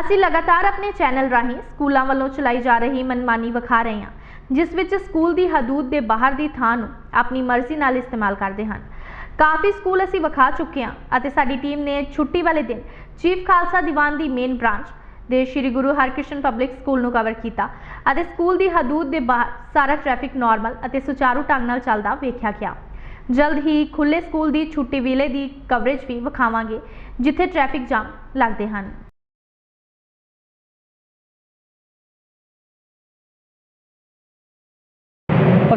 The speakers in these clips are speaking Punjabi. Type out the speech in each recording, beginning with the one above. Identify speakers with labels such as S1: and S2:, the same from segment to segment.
S1: ਅਸੀਂ ਲਗਾਤਾਰ ਆਪਣੇ ਚੈਨਲ ਰਾਹੀਂ ਸਕੂਲਾਂ ਵੱਲੋਂ ਚਲਾਈ ਜਾ ਰਹੀ ਮਨਮਾਨੀ ਵਿਖਾ ਰਹੇ ਹਾਂ, ਜਿਸ ਵਿੱਚ ਸਕੂਲ ਦੀ ਹਦੂਦ ਦੇ ਬਾਹਰ ਦੀ ਥਾਂ ਨੂੰ ਆਪਣੀ ਮਰਜ਼ੀ ਨਾਲ ਇਸਤੇਮਾਲ ਕਰਦੇ ਹਨ। ਕਾਫੀ ਸਕੂਲ ਅਸੀਂ ਵਿਖਾ ਚੁੱਕੇ ਹਾਂ ਅਤੇ ਸਾਡੀ ਟੀਮ ਨੇ ਛੁੱਟੀ ਵਾਲੇ ਦਿਨ ਚੀਫ ਖਾਲਸਾ ਦੀਵਾਨ ਦੀ ਮੇਨ ਬ੍ਰਾਂਚ ਦੇ ਸ਼੍ਰੀ ਗੁਰੂ ਹਰਕ੍ਰਿਸ਼ਨ ਪਬਲਿਕ ਸਕੂਲ ਨੂੰ ਕਵਰ ਕੀਤਾ ਅਤੇ ਸਕੂਲ ਦੀ ਹਦੂਦ ਦੇ ਬਾਹਰ ਸਾਰਾ ਟ੍ਰੈਫਿਕ ਨਾਰਮਲ ਅਤੇ ਸੁਚਾਰੂ ਢੰਗ ਨਾਲ ਚੱਲਦਾ ਵੇਖਿਆ ਗਿਆ। ਜਲਦ ਹੀ ਖੁੱਲੇ ਸਕੂਲ ਦੀ ਛੁੱਟੀ ਵੇਲੇ ਦੀ ਕਵਰੇਜ ਵੀ ਵਿਖਾਵਾਂਗੇ, ਜਿੱਥੇ ਟ੍ਰੈਫਿਕ ਜਾਮ ਲੱਗਦੇ ਹਨ।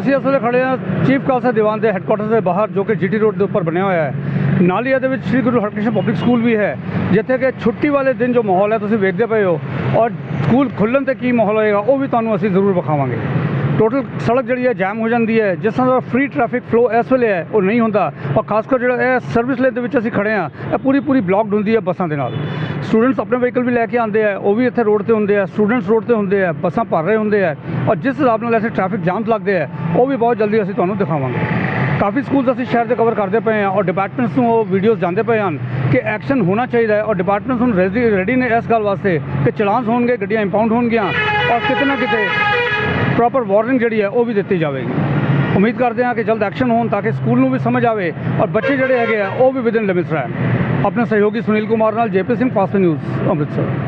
S2: ਅਸੀਂ ਇਸ ਵੇਲੇ ਖੜੇ ਹਾਂ ਚੀਫ ਖਾਲਸਾ ਦੀਵਾਨ ਦੇ ਹੈੱਡਕੁਆਟਰਸ ਦੇ ਬਾਹਰ, ਜੋ ਕਿ ਜੀਟੀ ਰੋਡ ਦੇ ਉੱਪਰ ਬਣਿਆ ਹੋਇਆ ਹੈ। ਨਾਲ ਹੀ ਇਹਦੇ ਵਿੱਚ ਸ੍ਰੀ ਗੁਰੂ ਹਰਕ੍ਰਿਸ਼ਨ ਪਬਲਿਕ ਸਕੂਲ ਵੀ ਹੈ, ਜਿੱਥੇ ਕਿ ਛੁੱਟੀ ਵਾਲੇ ਦਿਨ ਜੋ ਮਾਹੌਲ ਹੈ, ਤੁਸੀਂ ਵੇਖਦੇ ਪਏ ਹੋ ਔਰ ਸਕੂਲ ਖੁੱਲ੍ਹਣ ਤੇ ਕੀ ਮਾਹੌਲ ਹੋਏਗਾ, ਉਹ ਵੀ ਤੁਹਾਨੂੰ ਅਸੀਂ ਜ਼ਰੂਰ ਵਿਖਾਵਾਂਗੇ। ਟੋਟਲ ਸੜਕ ਜਿਹੜੀ ਹੈ ਜੈਮ ਹੋ ਜਾਂਦੀ ਹੈ। ਜਿਸ ਤਰ੍ਹਾਂ ਦਾ ਫ੍ਰੀ ਟ੍ਰੈਫਿਕ ਫਲੋ ਇਸ ਵੇਲੇ ਹੈ, ਉਹ ਨਹੀਂ ਹੁੰਦਾ। ਔਰ ਖਾਸ ਕਰ ਜਿਹੜਾ ਇਹ ਸਰਵਿਸ ਲੇਨ ਦੇ ਵਿੱਚ ਅਸੀਂ ਖੜੇ ਹਾਂ, ਇਹ ਪੂਰੀ ਪੂਰੀ ਬਲੌਕਡ ਹੁੰਦੀ ਹੈ ਬੱਸਾਂ ਦੇ ਨਾਲ। ਸਟੂਡੈਂਟਸ ਆਪਣੇ ਵਹੀਕਲ ਵੀ ਲੈ ਕੇ ਆਉਂਦੇ ਆ ਉਹ ਵੀ ਇੱਥੇ ਰੋਡ ਤੇ ਹੁੰਦੇ ਆ ਸਟੂਡੈਂਟਸ ਰੋਡ ਤੇ ਹੁੰਦੇ ਆ ਬੱਸਾਂ ਭਰ ਰਹੇ ਹੁੰਦੇ ਆ ਔਰ ਜਿਸ ਹਿਸਾਬ ਨਾਲ ਐਸੇ ਟ੍ਰੈਫਿਕ ਜਾਮਸ ਲੱਗਦੇ ਆ ਉਹ ਵੀ ਬਹੁਤ ਜਲਦੀ ਅਸੀਂ ਤੁਹਾਨੂੰ ਦਿਖਾਵਾਂਗੇ। ਕਾਫੀ ਸਕੂਲਸ ਅਸੀਂ ਸ਼ਹਿਰ ਦੇ ਕਵਰ ਕਰਦੇ ਪਏ ਹਾਂ ਔਰ ਡਿਪਾਰਟਮੈਂਟਸ ਨੂੰ ਉਹ ਵੀਡੀਓਜ਼ ਜਾਂਦੇ ਪਏ ਹਨ ਕਿ ਐਕਸ਼ਨ ਹੋਣਾ ਚਾਹੀਦਾ ਹੈ ਔਰ ਡਿਪਾਰਟਮੈਂਟਸ ਹੁਣ ਰੈਡੀ ਰੈਡੀ ਨੇ ਇਸ ਗੱਲ ਵਾਸਤੇ ਕਿ ਚਲਾਨਸ ਹੋਣਗੇ, ਗੱਡੀਆਂ ਇੰਪਾਊਂਡ ਹੋਣਗੀਆਂ ਔਰ ਕਿਤੇ ਨਾ ਕਿਤੇ ਪ੍ਰੋਪਰ ਵਾਰਨਿੰਗ ਜਿਹੜੀ ਹੈ ਉਹ ਵੀ ਦਿੱਤੀ ਜਾਵੇਗੀ। ਉਮੀਦ ਕਰਦੇ ਹਾਂ ਕਿ ਜਲਦ ਐਕਸ਼ਨ ਹੋਣ ਤਾਂ ਕਿ ਸਕੂਲ ਨੂੰ ਵੀ ਸਮਝ ਆਵੇ ਔਰ ਬੱਚੇ ਜਿਹੜੇ ਹੈਗੇ ਆ ਉਹ ਵੀ ਵਿਦਿਨ ਲਿਮਿਟਸ ਰਹਿਣ। ਆਪਣੇ ਸਹਿਯੋਗੀ ਸੁਨੀਲ ਕੁਮਾਰ ਨਾਲ JP Singh fast news Amritsar.